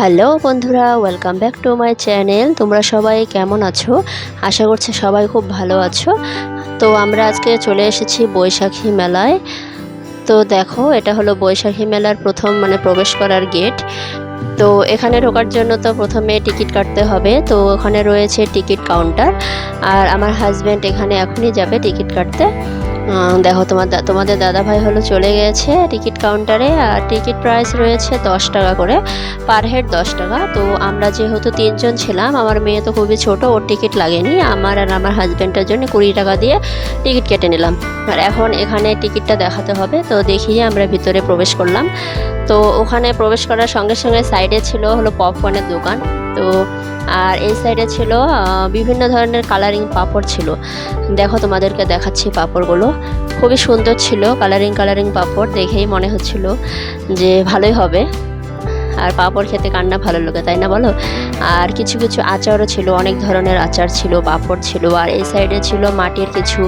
Hello বন্ধুরা welcome back to my channel তোমরা সবাই কেমন আছো? আশা করছি সবাই খুব ভালো আছো। তো আমরা আজকে চলে এসেছি বৈশাখী মেলায়। তো দেখো, এটা হলো বৈশাখী মেলার প্রথম মানে প্রবেশ করার গেট তো এখানে ঢোকার জন্য তো প্রথমে টিকিট কাটতে হবে। তো ওখানে রয়েছে টিকিট কাউন্টার আর আমার হাজব্যান্ড এখানে এখনই যাবে টিকিট কাটতে। দেখো, তোমার তোমাদের দাদা ভাই হলো চলে গেছে টিকিট কাউন্টারে আর টিকিট প্রাইস রয়েছে দশ টাকা করে পার হেড দশ টাকা। তো আমরা যেহেতু তিনজন ছিলাম, আমার মেয়ে তো খুবই ছোট, ওর টিকিট লাগেনি। আমার আর আমার হাজব্যান্ডের জন্য কুড়ি টাকা দিয়ে টিকিট কেটে নিলাম। আর এখন এখানে টিকিটটা দেখাতে হবে, তো দেখিয়ে আমরা ভিতরে প্রবেশ করলাম। তো ওখানে প্রবেশ করার সঙ্গে সঙ্গে সাইডে ছিল হলো পপকর্নের দোকান। তো আর এই সাইডে ছিল বিভিন্ন ধরনের কালারিং পাপড় ছিল। দেখো তোমাদেরকে দেখাচ্ছি পাপড়গুলো। খুবই সুন্দর ছিল কালারিং কালারিং পাপড়, দেখেই মনে হচ্ছিল যে ভালোই হবে। আর পাঁপড় খেতে কান্না ভালো লাগে, তাই না বলো? আর কিছু কিছু আচারও ছিল, অনেক ধরনের আচার ছিল, পাঁপড় ছিল, আর এই সাইডে ছিল মাটির কিছু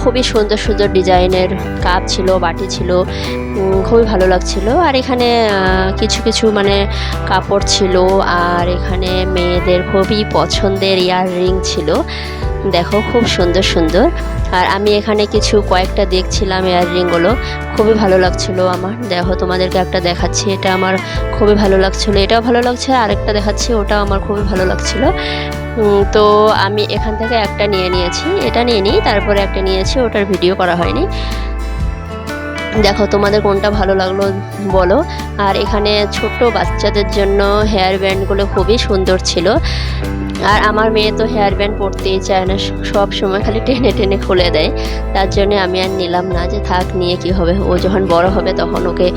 খুবই সুন্দর সুন্দর ডিজাইনের কাপ ছিল, বাটি ছিল খুবই ভালো লাগছিল। আর এখানে কিছু কিছু মানে কাপড় ছিল, আর এখানে মেয়েদের খুবই পছন্দের ইয়াররিং ছিল। দেখো, খুব সুন্দর সুন্দর। আর আমি এখানে কিছু কয়েকটা দেখছিলাম ইয়াররিংগুলো খুবই ভালো লাগছিল আমার। দেখো, তোমাদেরকে একটা দেখাচ্ছি। এটা আমার খুবই ভালো লাগছিল। এটাও ভালো লাগছে, আরেকটা দেখাচ্ছি, ওটাও আমার খুবই ভালো লাগছিল। তো আমি এখান থেকে একটা নিয়ে নিয়েছি। এটা নিয়ে নিই, তারপরে একটা নিয়েছি, ওটার ভিডিও করা হয়নি। দেখো তোমাদের কোনটা ভালো লাগল বলো। আর এখানে ছোট্ট বাচ্চাদের জন্য হেয়ার ব্যান্ডগুলো খুবই সুন্দর ছিল। আর আমার মেয়ে তো হেয়ার ব্যান্ড পরতেই চায় না সব সময় খালি টেনে টেনে খুলে দেয়। তার জন্য আমি আর নিলাম না যে থাক, নিয়ে কি হবে? ও যখন বড় হবে তখন ওকে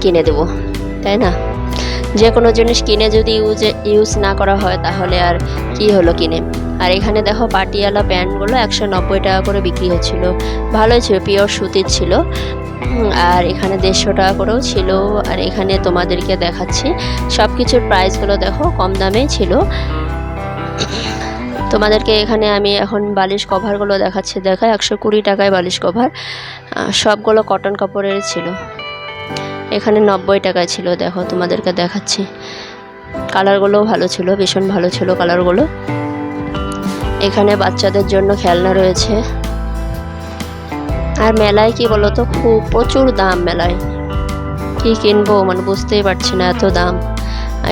কিনে দেবো। তাই না? যে কোনো জিনিস কিনে যদি ইউজ ইউজ না করা হয় তাহলে আর কি হলো কিনে? আর এখানে দেখো পাটিয়ালা প্যান্টগুলো একশো নব্বই টাকা করে বিক্রি হচ্ছিল। ভালোই ছিল পিওর সুতির ছিল। আর এখানে দেড়শো টাকা করেও ছিল। আর এখানে তোমাদেরকে দেখাচ্ছি সব কিছুর প্রাইসগুলো দেখো কম দামেই ছিল। তোমাদেরকে এখানে আমি এখন বালিশ কভারগুলো দেখাচ্ছি। দেখা একশো কুড়ি টাকায় বালিশ কভার সবগুলো কটন কাপড়ের ছিল। এখানে নব্বই টাকায় ছিল, দেখো তোমাদেরকে দেখাচ্ছি। কালারগুলোও ভালো ছিল, ভীষণ ভালো ছিল কালারগুলো। এখানে বাচ্চাদের জন্য খেলনা রয়েছে। আর মেলায় কি বলতো, খুব প্রচুর দাম মেলায়। কি কিনবো মানে বুঝতেই পারছি না এত দাম।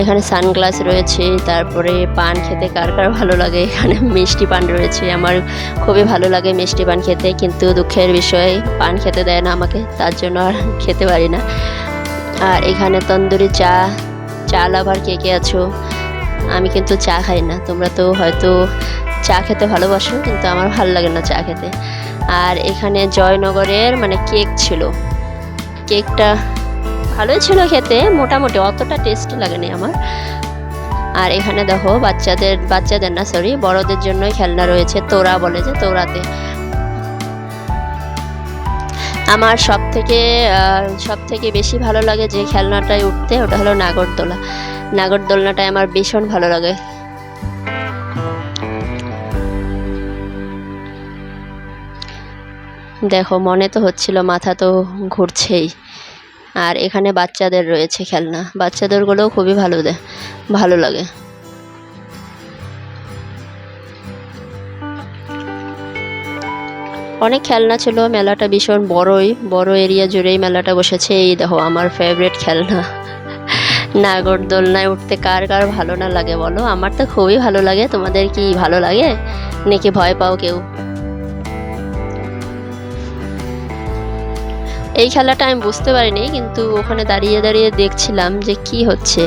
এখানে সানগ্লাস রয়েছে, তারপরে পান খেতে কার কার ভালো লাগে? এখানে মিষ্টি পান রয়েছে, আমার খুবই ভালো লাগে মিষ্টি পান খেতে, কিন্তু দুঃখের বিষয়, পান খেতে দেয় না আমাকে, তার জন্য আর খেতে পারি না। আর এখানে তন্দুরি চা চা লাভার কে কে আছো? আমি কিন্তু চা খাই না। তোমরা তো হয়তো চা খেতে ভালোবাসো, কিন্তু আমার ভালো লাগে না চা খেতে। আর এখানে জয়নগরের মানে কেক ছিল। কেকটা ভালোই ছিল খেতে, মোটামুটি অতটা টেস্টি লাগেনি আমার। আর এখানে দেখো, বাচ্চাদের বাচ্চাদের না সরি বড়দের জন্যই খেলনা রয়েছে তোরা বলে যে তোরাতে। আমার সব থেকে সব থেকে বেশি ভালো লাগে যে খেলনাটায় উঠতে, ওটা হলো নাগরদোলা। নাগরদোলনাটাই আমার ভীষণ ভালো লাগে। দেখো, মনে তো হচ্ছিল মাথা তো ঘুরছেই। আর এখানে বাচ্চাদের রয়েছে খেলনা। বাচ্চাদেরগুলোও খুবই ভালো দেয় ভালো লাগে। অনেক খেলনা ছিল, মেলাটা ভীষণ বড়ই, বড় এরিয়া জুড়েই মেলাটা বসেছে। এই দেখো, আমার ফেভারিট খেলনা। নাগরদোলনায় উঠতে কার কার ভালো না লাগে বলো? আমার তো খুবই ভালো লাগে। তোমাদের কি ভালো লাগে? নাকি ভয় পাও কেউ? এই খেলাটা আমি বুঝতে পারিনি, কিন্তু ওখানে দাঁড়িয়ে দাঁড়িয়ে দেখছিলাম যে কি হচ্ছে।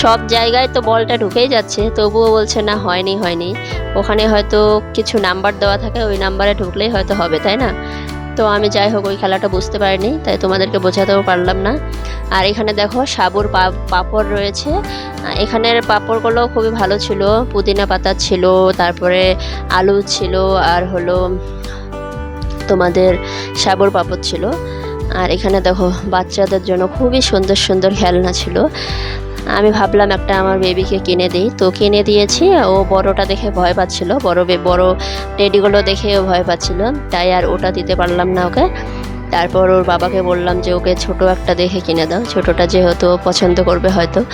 সব জায়গায় তো বলটা ঢুকেই যাচ্ছে, তবুও বলছে না, হয়নি হয়নি। ওখানে হয়তো কিছু নাম্বার দেওয়া থাকে, ওই নাম্বারে ঢুকলেই হয়তো হবে, তাই না? তো আমি যাই হোক, ওই খেলাটা বুঝতে পারিনি, তাই তোমাদেরকে বোঝাতেও পারলাম না। আর এখানে দেখো, সাবুর পাঁপড় রয়েছে। এখানের পাপড়গুলো খুবই ভালো ছিল, পুদিনা পাতা ছিল, তারপরে আলু ছিল, আর হলো তোমাদের সাবুর পাপড় ছিল। আর এখানে দেখো বাচ্চাদের জন্য খুবই সুন্দর সুন্দর খেলনা ছিল। আমি ভাবলাম একটা আমার বেবিকে কিনে দিই। তো কিনে দিয়েছি, ও বড়টা দেখে ভয় পাচ্ছিল। বড় বড় টেডিগুলো দেখে ও ভয় পাচ্ছিল। তাই আর ওটা দিতে পারলাম না ওকে। তারপর ওর বাবাকে বললাম যে ওকে ছোট একটা দেখে কিনে দাও। ছোটটা যেহেতু পছন্দ করবে হয়তো।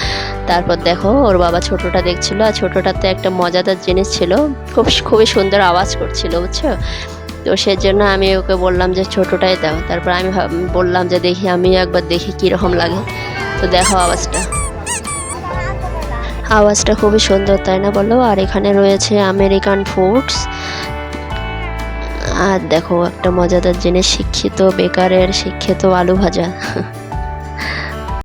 তারপর দেখো ওর বাবা ছোটটা দেখছিল। আর ছোটটাতে একটা মজাদার জিনিস ছিল। খুব খুবই সুন্দর আওয়াজ করছিল, বুঝছ? তো সেজন্য আমি ওকে বললাম যে, ছোটোটাই দাও। তারপর আমি বললাম যে, দেখি, আমিও একবার দেখি কীরকম লাগে। তো দেখো আওয়াজটা। আওয়াজটা খুবই সুন্দর, তাই না বলো? আর এখানে রয়েছে আমেরিকান ফুডস আর দেখো, একটা মজাদার জিনিস, শিক্ষিত বেকারের শিক্ষিত আলু ভাজা।